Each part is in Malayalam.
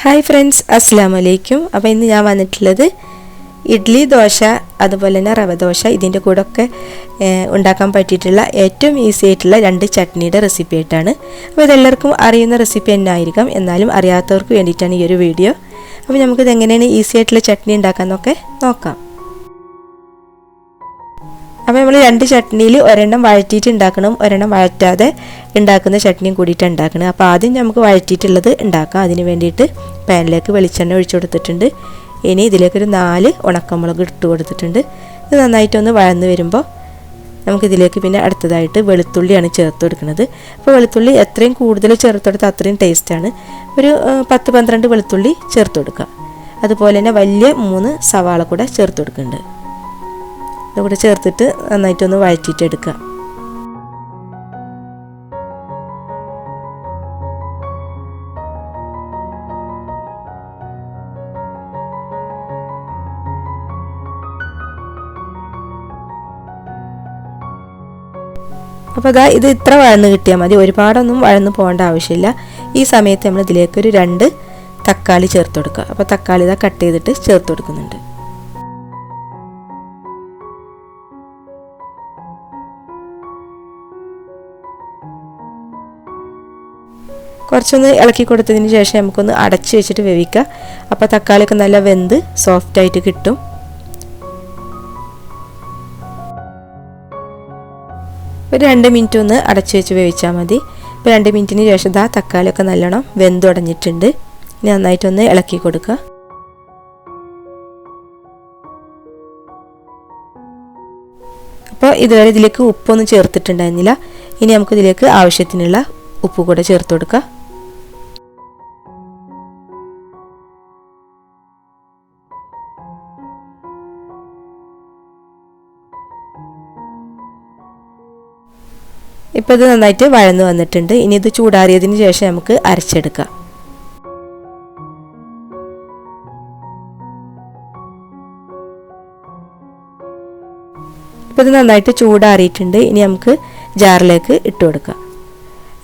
ഹായ് ഫ്രണ്ട്സ് അസ്സാം വലൈക്കും അപ്പോൾ ഇന്ന് ഞാൻ വന്നിട്ടുള്ളത് ഇഡ്ഡലി ദോശ അതുപോലെ തന്നെ റവ ദോശ ഇതിന്റെ കൂടെ ഒക്കെ ഉണ്ടാക്കാൻ പറ്റിയിട്ടുള്ള ഏറ്റവും ഈസി ആയിട്ടുള്ള രണ്ട് ചട്നിയുടെ റെസിപ്പി ആയിട്ടാണ്. അപ്പോൾ ഇതെല്ലാവർക്കും അറിയുന്ന റെസിപ്പി തന്നെ ആയിരിക്കാം എന്നാലും അറിയാത്തവർക്ക് വേണ്ടിയിട്ടാണ് ഈ ഒരു വീഡിയോ അപ്പോൾ നമുക്കിത് എങ്ങനെയാണ് ഈസി ആയിട്ടുള്ള ചട്നി ഉണ്ടാക്കാമെന്നൊക്കെ നോക്കാം. അപ്പോൾ നമ്മൾ രണ്ട് ചട്നിയിൽ ഒരെണ്ണം വഴറ്റിയിട്ട് ഉണ്ടാക്കണം ഒരെണ്ണം വഴറ്റാതെ ഉണ്ടാക്കുന്ന ചട്നിയും കൂടിയിട്ട് ഉണ്ടാക്കണം അപ്പോൾ ആദ്യം നമുക്ക് വഴറ്റിയിട്ടുള്ളത് ഉണ്ടാക്കാം അതിന് വേണ്ടിയിട്ട് പാനിലേക്ക് വെളിച്ചെണ്ണ ഒഴിച്ചു കൊടുത്തിട്ടുണ്ട്. ഇനി ഇതിലേക്കൊരു നാല് ഉണക്കമുളക് ഇട്ട് കൊടുത്തിട്ടുണ്ട്. ഇത് നന്നായിട്ടൊന്ന് വഴന്ന് വരുമ്പോൾ നമുക്കിതിലേക്ക് പിന്നെ അടുത്തതായിട്ട് വെളുത്തുള്ളിയാണ് ചേർത്ത് കൊടുക്കുന്നത് അപ്പോൾ വെളുത്തുള്ളി എത്രയും കൂടുതൽ ചേർത്ത് കൊടുത്താൽ അത്രയും ടേസ്റ്റാണ് ഒരു പത്ത് പന്ത്രണ്ട് വെളുത്തുള്ളി ചേർത്ത് കൊടുക്കുക അതുപോലെ തന്നെ വലിയ മൂന്ന് സവാള കൂടെ ചേർത്ത് കൊടുക്കുന്നുണ്ട് ഇതുകൂടെ ചേർത്തിട്ട് നന്നായിട്ടൊന്ന് വഴറ്റിയിട്ടെടുക്കുക. അപ്പോൾ അതാ ഇത് ഇത്ര വഴന്ന് കിട്ടിയാൽ മതി. ഒരുപാടൊന്നും വഴന്ന് പോകേണ്ട ആവശ്യമില്ല. ഈ സമയത്ത് നമ്മൾ ഇതിലേക്ക് ഒരു രണ്ട് തക്കാളി ചേർത്ത് കൊടുക്കുക. അപ്പോൾ തക്കാളി ഇതാ കട്ട് ചെയ്തിട്ട് ചേർത്ത് കൊടുക്കുന്നുണ്ട്. കുറച്ചൊന്ന് ഇളക്കി കൊടുത്തതിന് ശേഷം നമുക്കൊന്ന് അടച്ച് വെച്ചിട്ട് വേവിക്കുക. അപ്പോൾ തക്കാളിയൊക്കെ നല്ല വെന്ത് സോഫ്റ്റ് ആയിട്ട് കിട്ടും. ഒരു രണ്ട് മിനിറ്റ് ഒന്ന് അടച്ച് വെച്ച് വേവിച്ചാൽ മതി. ഇപ്പോൾ രണ്ട് മിനിറ്റിന് ശേഷം ഇതാ തക്കാളിയൊക്കെ നല്ലോണം വെന്തുടഞ്ഞിട്ടുണ്ട് ഇനി നന്നായിട്ടൊന്ന് ഇളക്കി കൊടുക്കുക. അപ്പോൾ ഇതുവരെ ഇതിലേക്ക് ഉപ്പൊന്നും ചേർത്തിട്ടുണ്ടായിരുന്നില്ല. ഇനി നമുക്ക് ഇതിലേക്ക് ആവശ്യത്തിനുള്ള ഉപ്പ് കൂടെ ചേർത്ത് കൊടുക്കുക. ഇപ്പോൾ ഇത് നന്നായിട്ട് വഴന്നു വന്നിട്ടുണ്ട്. ഇനി ഇത് ചൂടാറിയതിന് ശേഷം നമുക്ക് അരച്ചെടുക്കാം. ഇപ്പോൾ ഇത് നന്നായിട്ട് ചൂടാറിയിട്ടുണ്ട്. ഇനി നമുക്ക് ജാറിലേക്ക് ഇട്ട് കൊടുക്കാം.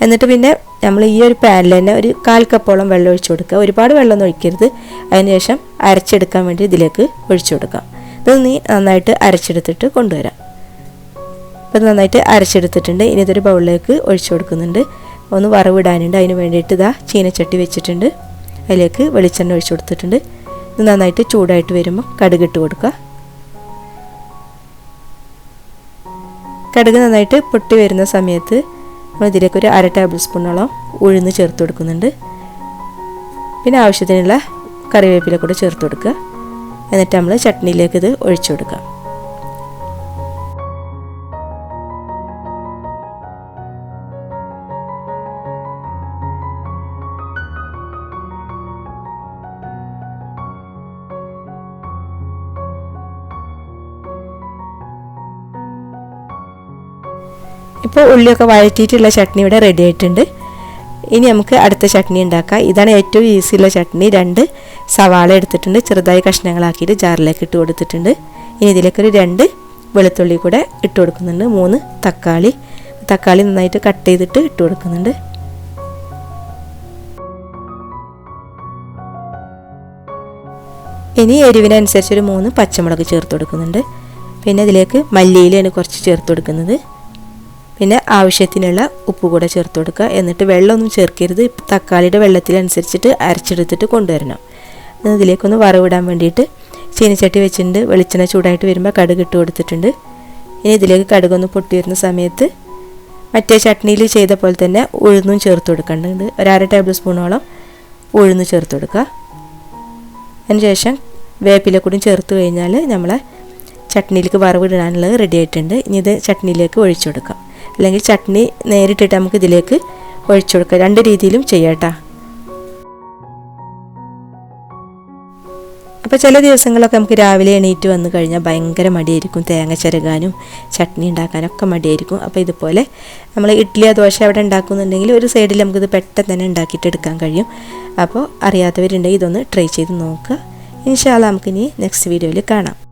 എന്നിട്ട് പിന്നെ നമ്മൾ ഈ ഒരു പാനിൽ തന്നെ ഒരു കാൽ കപ്പോളം വെള്ളം ഒഴിച്ചു കൊടുക്കുക. ഒരുപാട് വെള്ളമൊന്നും ഒഴിക്കരുത്. അതിനുശേഷം അരച്ചെടുക്കാൻ വേണ്ടി ഇതിലേക്ക് ഒഴിച്ചു കൊടുക്കാം. ഇത് നീ നന്നായിട്ട് അരച്ചെടുത്തിട്ട് കൊണ്ടുവരാം. ഇത് നന്നായിട്ട് അരച്ചെടുത്തിട്ടുണ്ട്. ഇനി ഇതൊരു ബൗളിലേക്ക് ഒഴിച്ചു കൊടുക്കുന്നുണ്ട്. ഒന്ന് വറവിടാനുണ്ട്. അതിന് വേണ്ടിയിട്ട് ഇതാ ചീനച്ചട്ടി വെച്ചിട്ടുണ്ട്. അതിലേക്ക് വെളിച്ചെണ്ണ ഒഴിച്ചു കൊടുത്തിട്ടുണ്ട്. ഇത് നന്നായിട്ട് ചൂടായിട്ട് വരുമ്പോൾ കടുക് ഇട്ട് കൊടുക്കുക. കടുക് നന്നായിട്ട് പൊട്ടി വരുന്ന സമയത്ത് നമ്മൾ ഇതിലേക്ക് ഒരു അര ടേബിൾ സ്പൂണോളം ഉഴുന്ന് ചേർത്ത് കൊടുക്കുന്നുണ്ട്. പിന്നെ ആവശ്യത്തിനുള്ള കറിവേപ്പില കൂടെ ചേർത്ത് കൊടുക്കുക. എന്നിട്ട് നമ്മൾ ചട്നിയിലേക്ക് ഇത് ഒഴിച്ചു കൊടുക്കുക. ഇപ്പോൾ ഉള്ളിയൊക്കെ വഴറ്റിയിട്ടുള്ള ചട്നി ഇവിടെ റെഡി ആയിട്ടുണ്ട്. ഇനി നമുക്ക് അടുത്ത ചട്നി ഉണ്ടാക്കാം. ഇതാണ് ഏറ്റവും ഈസി ഈസിയുള്ള ചട്നി. രണ്ട് സവാള എടുത്തിട്ടുണ്ട്. ചെറുതായി കഷ്ണങ്ങളാക്കിയിട്ട് ജാറിലേക്ക് ഇട്ട് കൊടുത്തിട്ടുണ്ട്. ഇനി ഇതിലേക്കൊരു രണ്ട് വെളുത്തുള്ളി കൂടെ ഇട്ട് കൊടുക്കുന്നുണ്ട്. മൂന്ന് തക്കാളി. തക്കാളി നന്നായിട്ട് കട്ട് ചെയ്തിട്ട് ഇട്ട് കൊടുക്കുന്നുണ്ട്. ഇനി എരിവിനനുസരിച്ച് ഒരു മൂന്ന് പച്ചമുളക് ചേർത്ത് കൊടുക്കുന്നുണ്ട്. പിന്നെ ഇതിലേക്ക് മല്ലിയിലാണ് കുറച്ച് ചേർത്ത് കൊടുക്കുന്നത്. പിന്നെ ആവശ്യത്തിനുള്ള ഉപ്പ് കൂടെ ചേർത്ത് കൊടുക്കുക. എന്നിട്ട് വെള്ളമൊന്നും ചേർക്കരുത്. തക്കാളിയുടെ വെള്ളത്തിനനുസരിച്ചിട്ട് അരച്ചെടുത്തിട്ട് കൊണ്ടുവരണം. ഇതിലേക്കൊന്ന് വറവിടാൻ വേണ്ടിയിട്ട് ചീനിച്ചട്ടി വെച്ചിട്ടുണ്ട്. വെളിച്ചെണ്ണ ചൂടായിട്ട് വരുമ്പോൾ കടുക് ഇട്ട് കൊടുത്തിട്ടുണ്ട്. ഇനി ഇതിലേക്ക് കടുകൊന്ന് പൊട്ടി വരുന്ന സമയത്ത് മറ്റേ ചട്നിയിൽ ചെയ്ത പോലെ തന്നെ ഉഴുന്നും ചേർത്ത് കൊടുക്കേണ്ടതുണ്ട് ഒരര ടേബിൾ സ്പൂണോളം ഉഴുന്ന് ചേർത്ത് കൊടുക്കുക. അതിനുശേഷം വേപ്പില കൂടി ചേർത്ത് കഴിഞ്ഞാൽ നമ്മളെ ചട്നിയിലേക്ക് വറവിടാനുള്ളത് റെഡി ആയിട്ടുണ്ട്. ഇനി ഇത് ചട്നിയിലേക്ക് ഒഴിച്ചു കൊടുക്കാം. അല്ലെങ്കിൽ ചട്നി നേരിട്ടിട്ട് നമുക്ക് ഇതിലേക്ക് ഒഴിച്ചു കൊടുക്കാം. രണ്ട് രീതിയിലും ചെയ്യാട്ടാ. അപ്പോൾ ചില ദിവസങ്ങളൊക്കെ നമുക്ക് രാവിലെ എണീറ്റ് വന്നു കഴിഞ്ഞാൽ ഭയങ്കര മടിയായിരിക്കും. തേങ്ങ ചിരകാനും ചട്നി ഉണ്ടാക്കാനൊക്കെ മടിയായിരിക്കും. അപ്പോൾ ഇതുപോലെ നമ്മൾ ഇഡ്ഡലിയോ ദോശ അവിടെ ഉണ്ടാക്കുന്നുണ്ടെങ്കിൽ ഒരു സൈഡിൽ നമുക്കിത് പെട്ടെന്ന് തന്നെ ഉണ്ടാക്കിയിട്ട് എടുക്കാൻ കഴിയും. അപ്പോൾ അറിയാത്തവരുണ്ടെങ്കിൽ ഇതൊന്ന് ട്രൈ ചെയ്ത് നോക്കുക. ഇൻഷാല്ല നമുക്കിനി നെക്സ്റ്റ് വീഡിയോയിൽ കാണാം.